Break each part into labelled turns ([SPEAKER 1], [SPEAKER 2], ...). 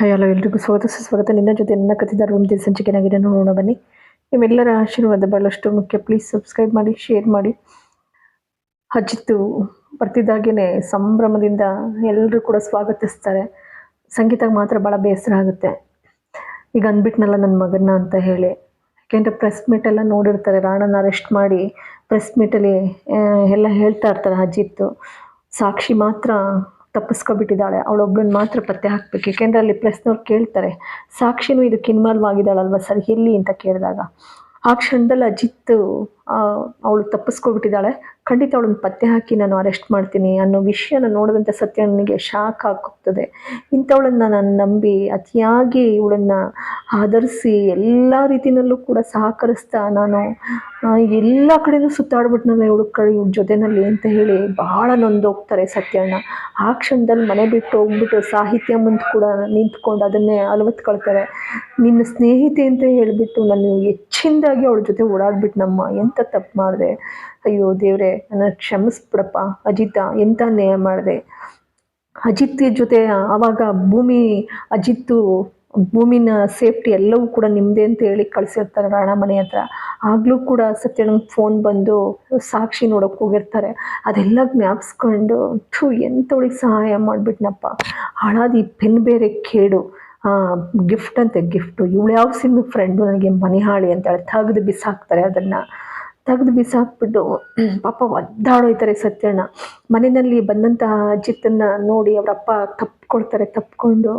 [SPEAKER 1] Hi hello ಎಲ್ರಿಗೂ ಸ್ವಾಗತ. ಸುಸ್ವಾಗತ. ನಿನ್ನ ಜೊತೆ ನನ್ನ ಕಥಿದಾರ ದಿನ ಸಂಚಿಕೆನಾಗಿದೆ ನೋಡೋಣ, ಬನ್ನಿ. ನಿಮ್ಮೆಲ್ಲರ ಆಶೀರ್ವಾದ ಬಹಳಷ್ಟು. ಮುಖ್ಯ ಪ್ಲೀಸ್ ಸಬ್ಸ್ಕ್ರೈಬ್ ಮಾಡಿ ಶೇರ್ ಮಾಡಿ. ಹಚ್ಚಿತ್ತು ಬರ್ತಿದ್ದಾಗೇ ಸಂಭ್ರಮದಿಂದ ಎಲ್ಲರೂ ಕೂಡ ಸ್ವಾಗತಿಸ್ತಾರೆ. ಸಂಗೀತ ಮಾತ್ರ ಭಾಳ ಬೇಸರ ಆಗುತ್ತೆ. ಈಗ ಅಂದ್ಬಿಟ್ನಲ್ಲ ನನ್ನ ಮಗನ ಅಂತ ಹೇಳಿ. ಯಾಕೆಂದರೆ ಪ್ರೆಸ್ ಮೀಟೆಲ್ಲ ನೋಡಿರ್ತಾರೆ. ರಾಣನ ಅರೆಸ್ಟ್ ಮಾಡಿ ಪ್ರೆಸ್ ಮೀಟಲ್ಲಿ ಎಲ್ಲ ಹೇಳ್ತಾ ಇರ್ತಾರೆ ಅಜಿತ್ತು. ಸಾಕ್ಷಿ ಮಾತ್ರ ತಪ್ಪಿಸ್ಕೊಬಿಟ್ಟಿದ್ದಾಳೆ. ಅವಳೊಬ್ಬಳನ್ನ ಮಾತ್ರ ಪತ್ತೆ ಹಾಕ್ಬೇಕು. ಏಕೆಂದರೆ ಅಲ್ಲಿ ಪ್ರೆಸ್ನವ್ರು ಕೇಳ್ತಾರೆ, ಸಾಕ್ಷಿನೂ ಇದಕ್ಕೆ ಇನ್ವಾಲ್ವ್ ಆಗಿದ್ದಾಳಲ್ವ ಸರ್? ಎಲ್ಲಿ? ಅಂತ ಕೇಳಿದಾಗ, ಆ ಕ್ಷಣದಲ್ಲಿ ಅಜಿತ್ ಅವಳು ತಪ್ಪಿಸ್ಕೊಬಿಟ್ಟಿದ್ದಾಳೆ. ಖಂಡಿತ ಅವಳನ್ನು ಪತ್ತೆ ಹಾಕಿ ನಾನು ಅರೆಸ್ಟ್ ಮಾಡ್ತೀನಿ ಅನ್ನೋ ವಿಷಯನ ನೋಡಿದಂಥ ಸತ್ಯನಿಗೆ ಶಾಕ್ ಆಗೋಗ್ತದೆ ಇಂಥವಳನ್ನು ನಾನು ನಂಬಿ ಅತಿಯಾಗಿ ಇವಳನ್ನು ಆಧರಿಸಿ ಎಲ್ಲ ರೀತಿಯಲ್ಲೂ ಕೂಡ ಸಹಕರಿಸ್ತಾ ನಾನು ಎಲ್ಲ ಕಡೆಯೂ ಸುತ್ತಾಡ್ಬಿಟ್ನಲ್ಲ ಇವಳು ಕಡೆ ಇವ್ಳ ಜೊತೆನಲ್ಲಿ ಅಂತ ಹೇಳಿ ಬಹಳ ನೊಂದೋಗ್ತಾರೆ ಸತ್ಯಣ್ಣ. ಆ ಕ್ಷಣದಲ್ಲಿ ಮನೆ ಬಿಟ್ಟು ಹೋಗ್ಬಿಟ್ಟು ಸಾಹಿತ್ಯ ಮುಂದೆ ಕೂಡ ನಿಂತ್ಕೊಂಡು ಅದನ್ನೇ ಅಲವತ್ಕೊಳ್ತಾರೆ. ನಿನ್ನ ಸ್ನೇಹಿತೆ ಅಂತ ಹೇಳಿಬಿಟ್ಟು ನಾನು ಹೆಚ್ಚಿನದಾಗಿ ಅವಳ ಜೊತೆ ಓಡಾಡ್ಬಿಟ್ನಮ್ಮ ಎಂಥ ತಪ್ಪು ಮಾಡಿದೆ? ಅಯ್ಯೋ ದೇವ್ರೆ, ನನ್ನ ಕ್ಷಮಿಸ್ಬಿಡಪ್ಪ, ಅಜಿತ ಎಂತ ನ್ಯಾಯ ಮಾಡಿದೆ. ಅಜಿತ್ ಜೊತೆ ಆವಾಗ ಭೂಮಿ, ಅಜಿತ್ತು ಭೂಮಿನ ಸೇಫ್ಟಿ ಎಲ್ಲವೂ ಕೂಡ ನಿಮ್ಮದೇ ಅಂತ ಹೇಳಿ ಕಳಿಸಿರ್ತಾರೆ ರಾಣ ಮನೆ ಹತ್ರ. ಆಗಲೂ ಕೂಡ ಸತ್ಯಣ್ಣ ಫೋನ್ ಬಂದು ಸಾಕ್ಷಿ ನೋಡೋಕೆ ಹೋಗಿರ್ತಾರೆ. ಅದೆಲ್ಲ ಜ್ಞಾಪಿಸ್ಕೊಂಡು, ಥೂ ಎಂಥವಳಿಗೆ ಸಹಾಯ ಮಾಡಿಬಿಟ್ನಪ್ಪ. ಹಾಳಾದ ಈ ಪೆನ್ ಬೇರೆ ಕೇಡು. ಗಿಫ್ಟ್ ಅಂತೆ ಗಿಫ್ಟು ಇವಳು ಯಾವ ಸಿಮ್ ಫ್ರೆಂಡು ನನಗೆ ಮನೆ ಹಾಳಿ ಅಂತ ಹೇಳಿ ತೆಗೆದು ಬಿಸಾಕ್ತಾರೆ ಅದನ್ನು ತೆಗೆದು ಬಿಸಾಕ್ಬಿಟ್ಟು ಪಾಪ ಒದ್ದಾಡೋಯ್ತಾರೆ ಸತ್ಯಣ್ಣ. ಮನೆಯಲ್ಲಿ ಬಂದಂತಹ ಅಜಿತ್ತನ್ನು ನೋಡಿ ಅವರಪ್ಪ ತಪ್ಪಿಕೊಳ್ತಾರೆ, ತಪ್ಪಿಕೊಂಡು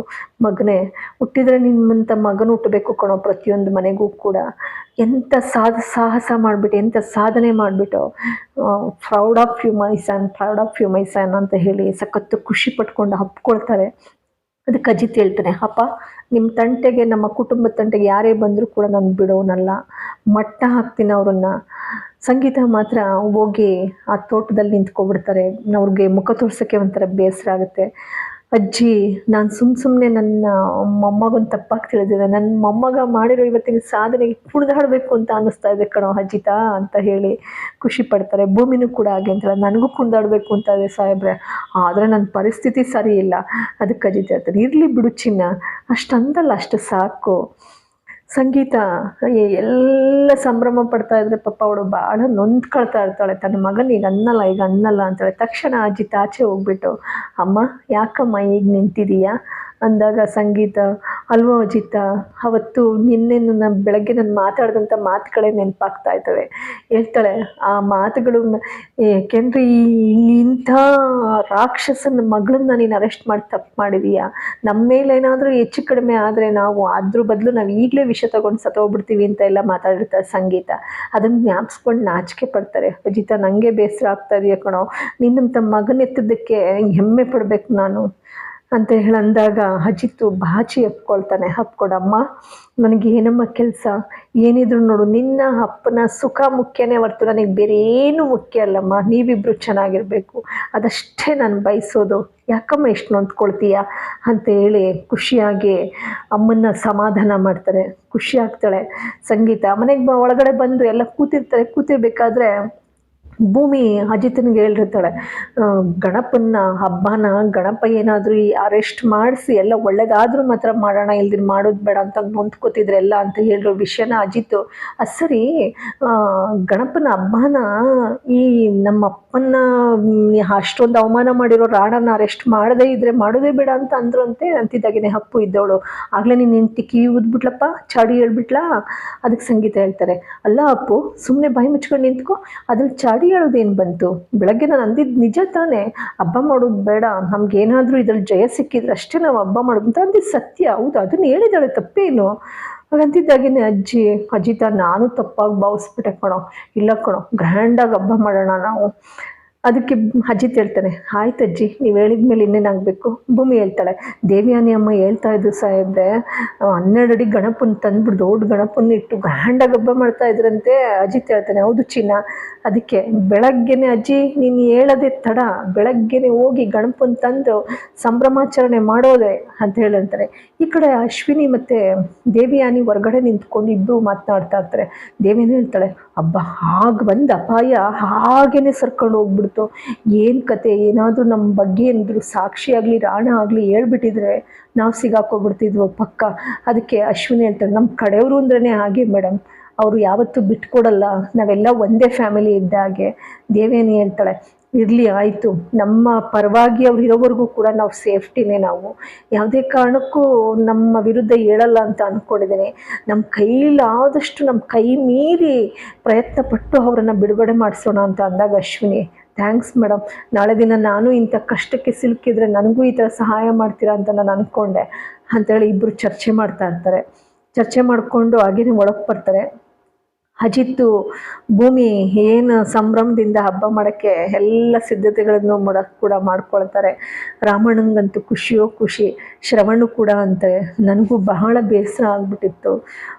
[SPEAKER 1] ಮಗನೇ. ಹುಟ್ಟಿದ್ರೆ ನಿಮ್ಮಂಥ ಮಗನು ಹುಟ್ಟಬೇಕು ಕಣೋ ಪ್ರತಿಯೊಂದು ಮನೆಗೂ ಕೂಡ. ಎಂಥ ಸಾಧ, ಸಾಹಸ ಮಾಡಿಬಿಟ್ಟು ಎಂಥ ಸಾಧನೆ ಮಾಡಿಬಿಟ್ಟು proud of you my son proud of you my ಅಂತ ಹೇಳಿ ಸಖತ್ತು ಖುಷಿ ಪಟ್ಕೊಂಡು ಹಪ್ಕೊಳ್ತಾರೆ. ಅದಕ್ಕೆ ಅಜಿತ್ ಹೇಳ್ತಾನೆ, ಅಪ್ಪ ನಿಮ್ಮ ತಂಟೆಗೆ, ನಮ್ಮ ಕುಟುಂಬದ ತಂಟೆಗೆ ಯಾರೇ ಬಂದರೂ ಕೂಡ ನಾನು ಬಿಡೋನಲ್ಲ. ಮಟ್ಟ ಹಾಕ್ತೀನಿ ಅವ್ರನ್ನ. ಸಂಗೀತ ಮಾತ್ರ ಹೋಗಿ ಆ ತೋಟದಲ್ಲಿ ನಿಂತ್ಕೊಬಿಡ್ತಾರೆ ಅವ್ರಿಗೆ ಮುಖ ತೋರ್ಸೋಕ್ಕೆ ಒಂಥರ ಬೇಸರ ಆಗುತ್ತೆ. ಅಜ್ಜಿ, ನಾನು ಸುಮ್ಮ ಸುಮ್ಮನೆ ನನ್ನ ಮೊಮ್ಮಗೊಂದು ತಪ್ಪಾಗಿ ತಿಳಿದಿದೆ ನನ್ನ ಮೊಮ್ಮಗ ಮಾಡಿರೋ ಇವತ್ತಿನ ಸಾಧನೆಗೆ ಕುಣಿದಾಡಬೇಕು ಅಂತ ಅನ್ನಿಸ್ತಾ ಇದೆ ಕಣೋ ಅಜ್ಜಿತಾ ಅಂತ ಹೇಳಿ ಖುಷಿ ಪಡ್ತಾರೆ. ಭೂಮಿನೂ ಕೂಡ ಹಾಗೆ ಅಂತ ನನಗೂ ಕುಣಿದಾಡಬೇಕು ಅಂತ ಇದೆ ಸಾಹೇಬ್ರೆ. ಆದರೆ ನನ್ನ ಪರಿಸ್ಥಿತಿ ಸರಿ ಇಲ್ಲ. ಅದಕ್ಕೆ ಅಜ್ಜಿ ಹೇಳ್ತಾರೆ ಇರಲಿ ಬಿಡು ಚಿನ್ನ. ಅಷ್ಟಂದಲ್ಲ ಅಷ್ಟು ಸಾಕು. ಸಂಗೀತ ಎಲ್ಲ ಸಂಭ್ರಮ ಪಡ್ತಾ ಇದ್ರೆ ಪಾಪ ಅವಳು ಭಾಳ ನೊಂದ್ಕೊಳ್ತಾ ಇರ್ತಾಳೆ. ತನ್ನ ಮಗನ ಈಗ ಅನ್ನಲ್ಲ ಈಗ ಅನ್ನಲ್ಲ ಅಂತೇಳಿ. ತಕ್ಷಣ ಅಜ್ಜಿ ತಾಚೆ ಹೋಗ್ಬಿಟ್ಟು, ಅಮ್ಮ, ಯಾಕಮ್ಮ ಈಗ ನಿಂತಿದೀಯಾ? ಅಂದಾಗ ಸಂಗೀತ, ಅಲ್ವೋ ಅಜಿತ? ಅವತ್ತು ನಿನ್ನೆ ನನ್ನ ಬೆಳಗ್ಗೆ ನಾನು ಮಾತಾಡಿದಂಥ ಮಾತುಗಳೇ ನೆನಪಾಗ್ತಾ ಇದ್ದಾವೆ. ಹೇಳ್ತಾಳೆ, ಆ ಮಾತುಗಳು ಏಕೆಂದರೆ ಈ ಇಂಥ ರಾಕ್ಷಸನ ಮಗಳನ್ನ ನೀನು ಅರೆಸ್ಟ್ ಮಾಡಿ, ತಪ್ಪು ಮಾಡಿದೀಯಾ? ನಮ್ಮ ಮೇಲೇನಾದರೂ ಹೆಚ್ಚು ಕಡಿಮೆ ಆದರೆ ನಾವು ಅದ್ರ ಬದಲು ನಾವು ಈಗಲೇ ವಿಷ ತಗೊಂಡು ಸತ್ತೋಗ್ಬಿಡ್ತೀವಿ ಅಂತ ಎಲ್ಲ ಮಾತಾಡಿರ್ತಾರೆ ಸಂಗೀತ. ಅದನ್ನು ಜ್ಞಾಪಿಸ್ಕೊಂಡು ನಾಚಿಕೆ ಪಡ್ತಾರೆ. ಅಜಿತ ನನಗೆ ಬೇಸರ ಆಗ್ತಾ ಇದೆಯಾ ಕಣೋ? ನಿನ್ನಂಥ ಮಗನ ಎತ್ತಿದ್ದಕ್ಕೆ ಹೆಮ್ಮೆ ಪಡಬೇಕು ನಾನು. ಅಂತ ಹೇಳಿ ಅಂದಾಗ ಅಜಿತ್ತು ಬಾಚಿ ಹಪ್ಕೊಳ್ತಾನೆ ಹಪ್ಕೊಡಮ್ಮ ನನಗೆ ಏನಮ್ಮ ಕೆಲಸ? ಏನಿದ್ರು ನೋಡು, ನಿನ್ನ ಅಪ್ಪನ ಸುಖ ಮುಖ್ಯನೇ ಹೊರ್ತು ನನಗೆ ಬೇರೆ ಏನು ಮುಖ್ಯ ಅಲ್ಲಮ್ಮ? ನೀವಿಬ್ಬರು ಚೆನ್ನಾಗಿರಬೇಕು. ಅದಷ್ಟೇ ನಾನು ಬಯಸೋದು. ಯಾಕಮ್ಮ ಎಷ್ಟು ನೊಂದ್ಕೊಳ್ತೀಯ ಅಂತ ಹೇಳಿ ಖುಷಿಯಾಗಿ ಅಮ್ಮನ್ನ ಸಮಾಧಾನ ಮಾಡ್ತಾರೆ. ಖುಷಿ ಆಗ್ತಾಳೆ. ಸಂಗೀತ, ಮನೆಗೆ ಬ, ಒಳಗಡೆ ಬಂದು ಎಲ್ಲ ಕೂತಿರ್ತಾರೆ. ಕೂತಿರ್ಬೇಕಾದ್ರೆ ಭೂಮಿ ಅಜಿತನಿಗೆ ಹೇಳಿರ್ತಾಳೆ ಗಣಪನ್ನ ಹಬ್ಬನ ಗಣಪ ಏನಾದರೂ ಈ ಅರೆಸ್ಟ್ ಮಾಡಿಸಿ ಎಲ್ಲ ಒಳ್ಳೇದಾದ್ರೂ ಮಾತ್ರ ಮಾಡೋಣ ಇಲ್ದಿರ ಮಾಡೋದು ಬೇಡ ಅಂತ ನೊಂದ್ಕೋತಿದ್ರೆ ಎಲ್ಲ ಅಂತ ಹೇಳಿರೋ ವಿಷಯನ ಅಜಿತ್ ಅದು ಸರಿ ಗಣಪನ ಹಬ್ಬನ ಈ ನಮ್ಮ ಅಪ್ಪನ್ನ ಮ್, ಅಷ್ಟೊಂದು ಅವಮಾನ ಮಾಡಿರೋ ರಾಣನ ಅರೆಸ್ಟ್ ಮಾಡದೇ ಇದ್ರೆ ಮಾಡೋದೇ ಬೇಡ ಅಂತ ಅಂದ್ರು ಅಂತೆ ಅಂತಿದ್ದಾಗೇನೆ ಹಪ್ಪು ಇದ್ದವಳು. ಆಗಲೇ ನೀನು ಹೆಂಡ್ತಿ ಕಿವಿ ಊದ್ಬಿಟ್ಲಪ್ಪ ಚಾಡಿ ಹೇಳ್ಬಿಟ್ಲಾ? ಅದಕ್ಕೆ ಸಂಗೀತ ಹೇಳ್ತಾರೆ ಅಲ್ಲ ಅಪ್ಪು ಸುಮ್ಮನೆ ಬಾಯಿ ಮುಚ್ಕೊಂಡು ನಿಂತ್ಕೊ ಅದ್ರಲ್ಲಿ ಚಾಡಿ ಹೇಳೋದೇನು ಬಂತು? ಬೆಳಗ್ಗೆ ನಾನು ಅಂದಿದ್ದು ನಿಜ ತಾನೇ. ಹಬ್ಬ ಮಾಡೋದು ಬೇಡ ನಮ್ಗೇನಾದರೂ ಇದ್ರಲ್ಲಿ ಜಯ ಸಿಕ್ಕಿದ್ರೆ ಅಷ್ಟೇ ನಾವು ಹಬ್ಬ ಮಾಡೋದು ಅಂತ ಅಂದಿದ್ದು ಸತ್ಯ. ಹೌದು, ಅದನ್ನ ಹೇಳಿದಾಳೆ ತಪ್ಪೇನು ಹಾಗಂತಿದ್ದಾಗೇನೆ ಅಜ್ಜಿ, ಅಜಿತ, ನಾನು ತಪ್ಪಾಗಿ ಭಾವಿಸ್ಬಿಟ್ಟೆ ಕಣೋ. ಇಲ್ಲ ಕಣೋ ಗ್ರ್ಯಾಂಡಾಗಿ ಹಬ್ಬ ಮಾಡೋಣ ನಾವು. ಅದಕ್ಕೆ ಅಜ್ಜಿ ಹೇಳ್ತಾರೆ ಆಯ್ತು ಅಜ್ಜಿ, ನೀವು ಹೇಳಿದ ಮೇಲೆ ಇನ್ನೇನಾಗಬೇಕು ಭೂಮಿ ಹೇಳ್ತಾಳೆ, ದೇವಿಯಾನಿ ಅಮ್ಮ ಹೇಳ್ತಾ ಇದ್ದು ಸಾಹೇಬ್ರೆ, ಹನ್ನೆರಡು ಅಡಿ ಗಣಪನ ತಂದ್ಬಿಟ್ಟು ದೊಡ್ಡ ಗಣಪನ ಇಟ್ಟು ಗ್ರ್ಯಾಂಡಾಗಿ ಹಬ್ಬ ಮಾಡ್ತಾ ಇದ್ರಂತೆ. ಅಜ್ಜಿ ಹೇಳ್ತಾನೆ ಹೌದು ಚಿನ್ನ, ಅದಕ್ಕೆ ಬೆಳಗ್ಗೆನೆ ಅಜ್ಜಿ, ನೀನು ಹೇಳೋದೇ ತಡ, ಬೆಳಗ್ಗೆನೆ ಹೋಗಿ ಗಣಪನ ತಂದು ಸಂಭ್ರಮಾಚರಣೆ ಮಾಡೋದೆ ಅಂತ ಹೇಳಂತಾರೆ. ಈ ಕಡೆ ಅಶ್ವಿನಿ ಮತ್ತು ದೇವಿಯಾನಿ ಹೊರಗಡೆ ನಿಂತ್ಕೊಂಡು ಇಬ್ಬರು ಮಾತನಾಡ್ತಾ ಇರ್ತಾರೆ. ದೇವಿಯಾನಿ ಹೇಳ್ತಾಳೆ ಹಬ್ಬ ಹಾಗೆ ಬಂದ ಅಪಾಯ, ಹಾಗೇನೆ ಸರ್ಕೊಂಡು ಹೋಗ್ಬಿಡ್ತು. ಹೊರತು ಏನು ಕತೆ, ಏನಾದರೂ ನಮ್ಮ ಬಗ್ಗೆ ಏನಾದರೂ ಸಾಕ್ಷಿ ಆಗಲಿ, ರಾಣ ಆಗಲಿ ಹೇಳ್ಬಿಟ್ಟಿದ್ರೆ ನಾವು ಸಿಗಾಕೋಗ್ಬಿಡ್ತಿದ್ವು ಪಕ್ಕ. ಅದಕ್ಕೆ ಅಶ್ವಿನಿ ಹೇಳ್ತಾರೆ ನಮ್ಮ ಕಡೆಯವರು ಅಂದ್ರೇ ಹಾಗೆ ಮೇಡಮ್ ಅವರು ಯಾವತ್ತೂ ಬಿಟ್ಕೊಡಲ್ಲ, ನಾವೆಲ್ಲ ಒಂದೇ ಫ್ಯಾಮಿಲಿ ಇದ್ದ ಹಾಗೆ. ದೇವೇನಿ ಹೇಳ್ತಾಳೆ ಇರಲಿ, ಆಯಿತು. ನಮ್ಮ ಪರವಾಗಿ ಅವ್ರು ಇರೋವರೆಗೂ ಕೂಡ ನಾವು ಸೇಫ್ಟಿನೇ ನಾವು. ಯಾವುದೇ ಕಾರಣಕ್ಕೂ ನಮ್ಮ ವಿರುದ್ಧ ಹೇಳಲ್ಲ ಅಂತ ಅಂದ್ಕೊಂಡಿದ್ದೀನಿ ನಮ್ಮ ಕೈಲಾದಷ್ಟು ನಮ್ಮ ಕೈ ಮೀರಿ ಪ್ರಯತ್ನ ಪಟ್ಟು ಅವರನ್ನು ಬಿಡುಗಡೆ ಮಾಡಿಸೋಣ ಅಂತ ಅಂದಾಗ ಅಶ್ವಿನಿ, ಥ್ಯಾಂಕ್ಸ್ ಮೇಡಮ್ ನಾಳೆ ದಿನ ನಾನು ಇಂಥ ಕಷ್ಟಕ್ಕೆ ಸಿಲುಕಿದ್ರೆ ನನಗೂ ಈ ಥರ ಸಹಾಯ ಮಾಡ್ತೀರಾ ಅಂತ ನಾನು ಅಂದ್ಕೊಂಡೆ ಅಂತೇಳಿ ಇಬ್ಬರು ಚರ್ಚೆ ಮಾಡ್ತಾ ಇರ್ತಾರೆ. ಚರ್ಚೆ ಮಾಡಿಕೊಂಡು ಹಾಗೇನೆ ಒಳಗೆ ಬರ್ತಾರೆ. ಅಜಿತ್ತು, ಭೂಮಿ ಏನು ಸಂಭ್ರಮದಿಂದ ಹಬ್ಬ ಮಾಡೋಕ್ಕೆ ಎಲ್ಲ ಸಿದ್ಧತೆಗಳನ್ನು ಮಾಡ ಕೂಡ ಮಾಡ್ಕೊಳ್ತಾರೆ. ರಾಮಣ್ಣಂಗಂತೂ ಖುಷಿಯೋ ಖುಷಿ, ಶ್ರವಣು ಕೂಡ ಅಂತಾರೆ ನನಗೂ ಬಹಳ ಬೇಸರ ಆಗ್ಬಿಟ್ಟಿತ್ತು.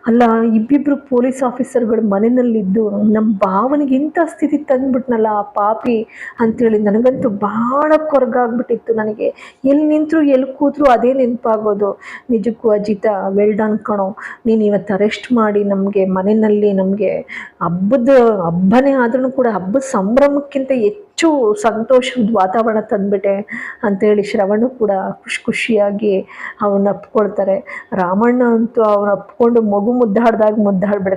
[SPEAKER 1] ಅಲ್ಲ ಇಬ್ಬಿಬ್ಬರು ಪೊಲೀಸ್ ಆಫೀಸರ್ಗಳು ಮನೆಯಲ್ಲಿದ್ದು ನಮ್ಮ ಭಾವನೆಗೆ ಇಂಥ ಸ್ಥಿತಿ ತಂದ್ಬಿಟ್ನಲ್ಲ ಆ ಪಾಪಿ ಅಂಥೇಳಿ ನನಗಂತೂ ಬಹಳ ಕೊರಗಾಗ್ಬಿಟ್ಟಿತ್ತು ನನಗೆ. ಎಲ್ಲಿ ನಿಂತರು ಎಲ್ಲಿ ಕೂತರೂ ಅದೇ ನೆನಪಾಗೋದು. ನಿಜಕ್ಕೂ ಅಜಿತ ವೆಲ್ ಡನ್ ಕಣೋ. ನೀನು ಇವತ್ತು ಅರೆಸ್ಟ್ ಮಾಡಿ ನಮಗೆ ಮನೆಯಲ್ಲಿ ನಮಗೆ ಹಬ್ಬದ ಹಬ್ಬನೇ ಆದ್ರೂ ಕೂಡ ಹಬ್ಬದ ಸಂಭ್ರಮಕ್ಕಿಂತ ಹೆಚ್ಚು ಸಂತೋಷದ ವಾತಾವರಣ ತಂದ್ಬಿಟ್ಟೆ ಅಂತೇಳಿ ಶ್ರವಣ ಕೂಡ ಖುಷಿ ಖುಷಿಯಾಗಿ ಅವನ್ನ ಅಪ್ಕೊಳ್ತಾರೆ ರಾಮಣ್ಣ ಅಂತೂ ಅವನ ಅಪ್ಕೊಂಡು ಮಗು ಮುದ್ದಾಡ್ದಾಗ ಮುದ್ದಾಡ್ಬಿಡ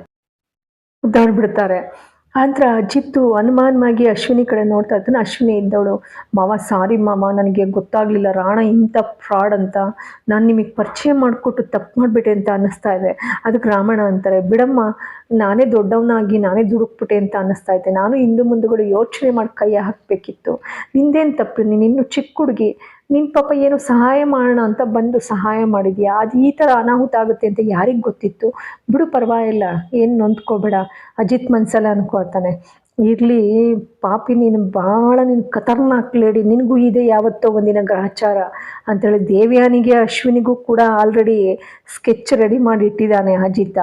[SPEAKER 1] ಮುದ್ದಾಡ್ಬಿಡ್ತಾರೆ. ಆದ್ರೆ ಅಜಿತ್ತು ಅನುಮಾನವಾಗಿ ಅಶ್ವಿನಿ ಕಡೆ ನೋಡ್ತಾ ಇದ್ದಾನೆ ಅಶ್ವಿನಿ ಇದ್ದವಳು, ಮಾವ, ಸಾರಿ ಮಾವ, ನನಗೆ ಗೊತ್ತಾಗಲಿಲ್ಲ. ರಾಣ ಇಂಥ ಫ್ರಾಡ್ ಅಂತ. ನಾನು ನಿಮಗೆ ಪರಿಚಯ ಮಾಡಿಕೊಟ್ಟು ತಪ್ಪು ಮಾಡಿಬಿಟ್ಟೆ ಅಂತ ಅನ್ನಿಸ್ತಾ ಇದೆ. ಅದಕ್ಕೆ ರಾಮಣ್ಣ ಅಂತಾರೆ, ಬಿಡಮ್ಮ, ನಾನೇ ದೊಡ್ಡವನಾಗಿ ನಾನೇ ದುಡುಕ್ಬಿಟ್ಟೆ ಅಂತ ಅನ್ನಿಸ್ತಾ ಇದೆ. ನಾನು ಹಿಂದೆ ಮುಂದುಗಡೆ ಯೋಚನೆ ಮಾಡಿ ಕೈ ಹಾಕಬೇಕಿತ್ತು. ನಿಂದೇನು ತಪ್ಪು? ನೀನು ಚಿಕ್ಕ ಹುಡುಗಿ. ನಿನ್ನ ಪಾಪ ಏನು ಸಹಾಯ ಮಾಡೋಣ ಅಂತ ಬಂದು ಸಹಾಯ ಮಾಡಿದ್ಯಾ? ಅದು ಈ ಥರ ಅನಾಹುತ ಆಗುತ್ತೆ ಅಂತ ಯಾರಿಗೆ ಗೊತ್ತಿತ್ತು? ಬಿಡು, ಪರವಾಗಿಲ್ಲ. ಏನು ನೊಂದ್ಕೋಬೇಡ. ಅಜಿತ್ ಮನ್ಸಲ್ಲ ಅನ್ಕೊಳ್ತಾನೆ. ಇರಲಿ, ಪಾಪಿ ನೀನು ಭಾಳ ನೀನು ಖತರ್ನಾಕ್ ಲೇಡಿ. ನಿನಗೂ ಇದೆ ಯಾವತ್ತೋ ಒಂದಿನ ಗ್ರಹಚಾರ ಅಂತೇಳಿ ದೇವ್ಯಾನಿಗೆ, ಅಶ್ವಿನಿಗೂ ಕೂಡ ಆಲ್ರೆಡಿ ಸ್ಕೆಚ್ ರೆಡಿ ಮಾಡಿ ಇಟ್ಟಿದ್ದಾನೆ ಅಜಿತ.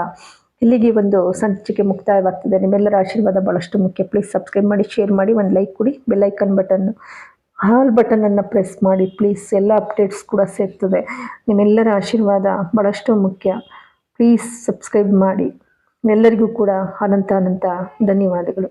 [SPEAKER 1] ಇಲ್ಲಿಗೆ ಒಂದು ಸಂಚಿಕೆ ಮುಕ್ತಾಯವಾಗ್ತಿದೆ. ನಿಮ್ಮೆಲ್ಲರ ಆಶೀರ್ವಾದ ಭಾಳಷ್ಟು ಮುಖ್ಯ. ಪ್ಲೀಸ್ ಸಬ್ಸ್ಕ್ರೈಬ್ ಮಾಡಿ ಶೇರ್ ಮಾಡಿ, ಒಂದು ಲೈಕ್ ಕೊಡಿ ಬೆಲ್ಲೈಕನ್ ಬಟನ್ನು ಹಾಲ್ ಬಟನನ್ನು ಪ್ರೆಸ್ ಮಾಡಿ, ಪ್ಲೀಸ್ ಎಲ್ಲ ಅಪ್ಡೇಟ್ಸ್ ಕೂಡ ಸೇರ್ತದೆ. ನಿಮ್ಮೆಲ್ಲರ ಆಶೀರ್ವಾದ ಭಾಳಷ್ಟು ಮುಖ್ಯ. ಪ್ಲೀಸ್ ಸಬ್ಸ್ಕ್ರೈಬ್ ಮಾಡಿ. ಎಲ್ಲರಿಗೂ ಕೂಡ ಅನಂತ ಅನಂತ ಧನ್ಯವಾದಗಳು.